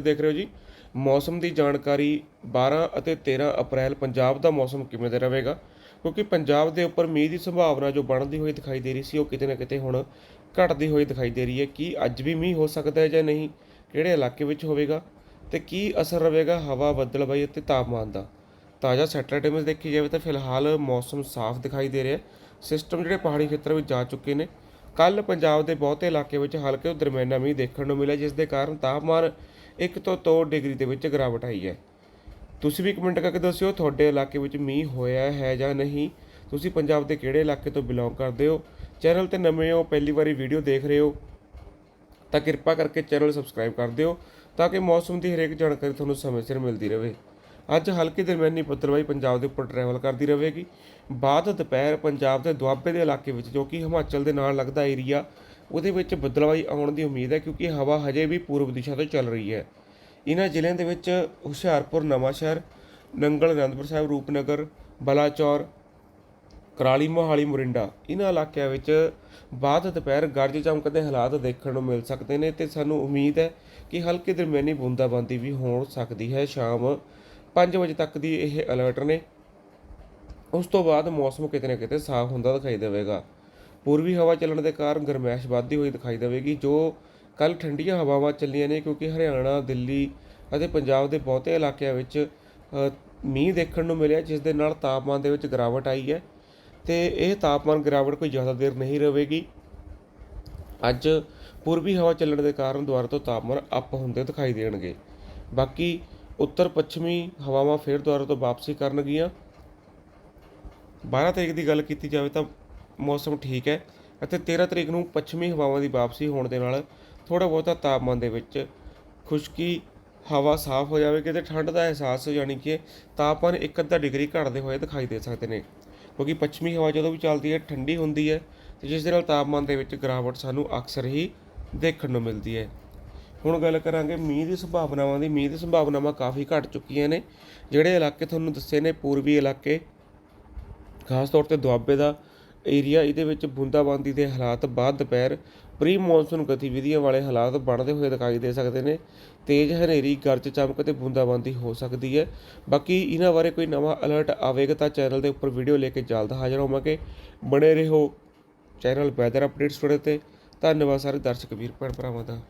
ਦੇਖ ਰਹੇ ਹੋ ਜੀ। ਮੌਸਮ ਦੀ ਜਾਣਕਾਰੀ 12 ਅਤੇ 13 ਅਪ੍ਰੈਲ ਪੰਜਾਬ ਦਾ ਮੌਸਮ ਕਿਵੇਂ ਦਾ ਰਹੇਗਾ? ਕਿਉਂਕਿ ਪੰਜਾਬ ਦੇ ਉੱਪਰ ਮੀਂਹ ਦੀ ਸੰਭਾਵਨਾ ਜੋ ਬਣਦੀ ਹੋਈ ਦਿਖਾਈ ਦੇ ਰਹੀ ਸੀ, ਉਹ ਕਿਤੇ ਨਾ ਕਿਤੇ ਹੁਣ ਘਟਦੀ ਹੋਈ ਦਿਖਾਈ ਦੇ ਰਹੀ ਹੈ। ਕੀ ਅੱਜ ਵੀ ਮੀਂਹ ਹੋ ਸਕਦਾ ਹੈ ਜਾਂ ਨਹੀਂ? ਕਿਹੜੇ ਇਲਾਕੇ ਵਿੱਚ ਹੋਵੇਗਾ? ਤੇ ਕੀ ਅਸਰ ਰਹੇਗਾ ਹਵਾ ਬੱਦਲਬਾਈ ਅਤੇ ਤਾਪਮਾਨ ਦਾ? ਤਾਜ਼ਾ ਸੈਟਲਾਈਟ ਇਮੇਜ ਦੇਖੀ ਜਾਵੇ ਤਾਂ ਫਿਲਹਾਲ ਮੌਸਮ ਸਾਫ਼ ਦਿਖਾਈ ਦੇ ਰਿਹਾ ਸਿਸਟਮ ਜਿਹੜੇ ਪਹਾੜੀ ਖੇਤਰ ਵਿੱਚ ਜਾ ਚੁੱਕੇ ਨੇ ਕੱਲ ਪੰਜਾਬ ਦੇ ਬਹੁਤੇ ਇਲਾਕੇ ਵਿੱਚ ਹਲਕੇ ਤੋਂ ਦਰਮਿਆਨਾ ਮੀਂਹ ਦੇਖਣ ਨੂੰ ਮਿਲਿਆ, ਜਿਸ ਦੇ ਕਾਰਨ ਤਾਪਮਾਨ 1 ਤੋਂ 2 ਡਿਗਰੀ ਦੇ ਵਿੱਚ ਗਿਰਾਵਟ ਆਈ ਹੈ। ਤੁਸੀਂ ਵੀ ਕਮੈਂਟ ਕਰਕੇ ਦੱਸਿਓ, ਤੁਹਾਡੇ ਇਲਾਕੇ ਵਿੱਚ ਮੀਂਹ ਹੋਇਆ ਹੈ ਜਾਂ ਨਹੀਂ? ਤੁਸੀਂ ਪੰਜਾਬ ਦੇ ਕਿਹੜੇ ਇਲਾਕੇ ਤੋਂ ਬਿਲੋਂਗ ਕਰਦੇ ਹੋ? ਚੈਨਲ ਤੇ ਨਵੇਂ ਹੋ, ਪਹਿਲੀ ਵਾਰੀ ਵੀਡੀਓ ਦੇਖ ਰਹੇ ਹੋ, ਤਾਂ ਕਿਰਪਾ ਕਰਕੇ ਚੈਨਲ ਸਬਸਕ੍ਰਾਈਬ ਕਰ ਦਿਓ, ਤਾਂ ਕਿ ਮੌਸਮ ਦੀ ਹਰੇਕ ਜਾਣਕਾਰੀ ਤੁਹਾਨੂੰ ਸਮੇਂ ਸਿਰ ਮਿਲਦੀ ਰਹੇ। ਅੱਜ ਹਲਕੀ ਦਰਮਿਆਨੀ ਬੱਦਲਵਾਈ ਪੰਜਾਬ ਦੇ ਉੱਪਰ ਟਰੈਵਲ ਕਰਦੀ ਰਹੇਗੀ। ਬਾਅਦ ਦੁਪਹਿਰ ਪੰਜਾਬ ਦੇ ਦੁਆਬੇ ਦੇ ਇਲਾਕੇ ਵਿੱਚ, ਜੋ ਕਿ ਹਿਮਾਚਲ ਦੇ ਨਾਲ ਲੱਗਦਾ ਏਰੀਆ ਉਹਦੇ ਵਿੱਚ ਬੱਦਲਵਾਈ ਆਉਣ ਦੀ ਉਮੀਦ ਹੈ, ਕਿਉਂਕਿ ਹਵਾ ਹਜੇ ਵੀ ਪੂਰਬ ਦਿਸ਼ਾ ਤੋਂ ਚੱਲ ਰਹੀ ਹੈ। ਇਹਨਾਂ ਜ਼ਿਲ੍ਹਿਆਂ ਦੇ ਵਿੱਚ ਹੁਸ਼ਿਆਰਪੁਰ, ਨਵਾਂਸ਼ਹਿਰ, ਨੰਗਲ, ਅਨੰਦਪੁਰ ਸਾਹਿਬ, ਰੂਪਨਗਰ, ਬਲਾਚੌਰ, ਕਰਾਲੀ, ਮੋਹਾਲੀ, ਮੁਰਿੰਡਾ ਇਹਨਾਂ ਇਲਾਕਿਆਂ ਵਿੱਚ ਬਾਅਦ ਦੁਪਹਿਰ ਗਰਜ ਚਮਕ ਦੇ ਹਾਲਾਤ ਦੇਖਣ ਨੂੰ ਮਿਲ ਸਕਦੇ ਨੇ ਤੇ ਸਾਨੂੰ ਉਮੀਦ ਹੈ ਕਿ ਹਲਕੀ ਦਰਮਿਆਨੀ ਬੂੰਦਾਬਾਂਦੀ ਵੀ ਹੋ ਸਕਦੀ ਹੈ ਸ਼ਾਮ 5 ਵਜੇ ਤੱਕ ਦੀ ਇਹ ਅਲਰਟ ਨੇ। ਉਸ ਤੋਂ ਬਾਅਦ ਮੌਸਮ ਕਿਤੇ ਨਾ ਕਿਤੇ ਸਾਫ਼ ਹੁੰਦਾ ਦਿਖਾਈ ਦੇਵੇਗਾ। ਪੂਰਬੀ ਹਵਾ ਚੱਲਣ ਦੇ ਕਾਰਨ ਗਰਮੈਸ਼ ਵੱਧਦੀ ਹੋਈ ਦਿਖਾਈ ਦੇਵੇਗੀ, ਜੋ ਕੱਲ ਠੰਡੀਆਂ ਹਵਾਵਾਂ ਚੱਲੀਆਂ ਨੇ, ਕਿਉਂਕਿ ਹਰਿਆਣਾ, ਦਿੱਲੀ ਅਤੇ ਪੰਜਾਬ ਦੇ ਬਹੁਤੇ ਇਲਾਕਿਆਂ ਵਿੱਚ ਮੀਂਹ ਦੇਖਣ ਨੂੰ ਮਿਲਿਆ, ਜਿਸ ਦੇ ਨਾਲ ਤਾਪਮਾਨ ਦੇ ਵਿੱਚ ਗਿਰਾਵਟ ਆਈ ਹੈ ਤੇ ਇਹ ਤਾਪਮਾਨ ਗਿਰਾਵਟ ਕੋਈ ਜ਼ਿਆਦਾ ਦੇਰ ਨਹੀਂ ਰਹੇਗੀ। ਅੱਜ ਪੂਰਬੀ ਹਵਾ ਚੱਲਣ ਦੇ ਕਾਰਨ ਦੁਬਾਰਾ ਤੋਂ ਤਾਪਮਾਨ ਅਪ ਹੁੰਦੇ ਦਿਖਾਈ ਦੇਣਗੇ। ਬਾਕੀ ਉੱਤਰ ਪੱਛਮੀ ਹਵਾਵਾਂ ਫਿਰ ਦੁਬਾਰਾ ਤੋਂ ਵਾਪਸੀ ਕਰਨਗੀਆਂ। 12 ਤਰੀਕ ਦੀ ਗੱਲ ਕੀਤੀ ਜਾਵੇ ਤਾਂ ਮੌਸਮ ਠੀਕ ਹੈ ਅਤੇ 13 ਤਰੀਕ ਨੂੰ ਪੱਛਮੀ ਹਵਾਵਾਂ ਦੀ ਵਾਪਸੀ ਹੋਣ ਦੇ ਨਾਲ ਥੋੜਾ ਬਹੁਤਾ ਤਾਪਮਾਨ ਦੇ ਵਿੱਚ ਖੁਸ਼ਕੀ ਹਵਾ ਸਾਫ਼ ਹੋ ਜਾਵੇਗੀ ਤੇ ਠੰਡ ਦਾ ਅਹਿਸਾਸ ਯਾਨੀ ਕਿ ਤਾਪਮਾਨ ਇੱਕ ਅੱਧਾ ਡਿਗਰੀ ਘਟਦੇ ਹੋਏ ਦਿਖਾਈ ਦੇ ਸਕਦੇ ਨੇ। ਕਿਉਂਕਿ ਪੱਛਮੀ ਹਵਾ ਜਦੋਂ ਵੀ ਚੱਲਦੀ ਹੈ, ਠੰਡੀ ਹੁੰਦੀ ਹੈ ਤੇ ਜਿਸ ਦੇ ਨਾਲ ਤਾਪਮਾਨ ਦੇ ਵਿੱਚ ਗਿਰਾਵਟ ਸਾਨੂੰ ਅਕਸਰ ਹੀ ਦੇਖਣ ਨੂੰ ਮਿਲਦੀ ਹੈ। ਹੁਣ ਗੱਲ ਕਰਾਂਗੇ ਮੀਂਹ ਦੀ ਸੰਭਾਵਨਾਵਾਂ ਦੀ। ਮੀਂਹ ਦੀ ਸੰਭਾਵਨਾਵਾਂ ਕਾਫੀ ਘਟ ਚੁੱਕੀਆਂ ਨੇ। ਜਿਹੜੇ ਇਲਾਕੇ ਤੁਹਾਨੂੰ ਦੱਸੇ ਨੇ, ਪੂਰਬੀ ਇਲਾਕੇ, ਖਾਸ ਤੌਰ ਤੇ ਦੁਆਬੇ ਦਾ ਏਰੀਆ, ਇਹਦੇ ਵਿੱਚ ਬੂੰਦਾਬਾਂਦੀ ਦੇ ਹਾਲਾਤ ਬਾਅਦ ਦੁਪਹਿਰ ਪ੍ਰੀ ਮੌਨਸੂਨ ਗਤੀਵਿਧੀਆਂ ਵਾਲੇ ਹਾਲਾਤ ਬਣਦੇ ਹੋਏ ਦਿਖਾਈ ਦੇ ਸਕਦੇ ਨੇ। ਤੇਜ਼ ਹਨੇਰੀ, ਗਰਜ ਚਮਕ ਤੇ ਬੂੰਦਾਬਾਂਦੀ ਹੋ ਸਕਦੀ ਹੈ। ਬਾਕੀ ਇਹਨਾਂ ਬਾਰੇ ਕੋਈ ਨਵਾਂ ਅਲਰਟ ਆਵੇਗਾ ਤਾਂ ਚੈਨਲ ਦੇ ਉੱਪਰ ਵੀਡੀਓ ਲੈ ਕੇ ਜਲਦ ਹਾਜ਼ਰ ਹੋਵਾਂਗੇ। ਬਣੇ ਰਹੋ ਚੈਨਲ ਵੈਦਰ ਅਪਡੇਟਸ ਤੁਹਾਡੇ ਤੇ। ਧੰਨਵਾਦ ਸਾਰੇ ਦਰਸ਼ਕ ਵੀਰ, ਭੈਣ ਭਰਾਵਾਂ ਦਾ।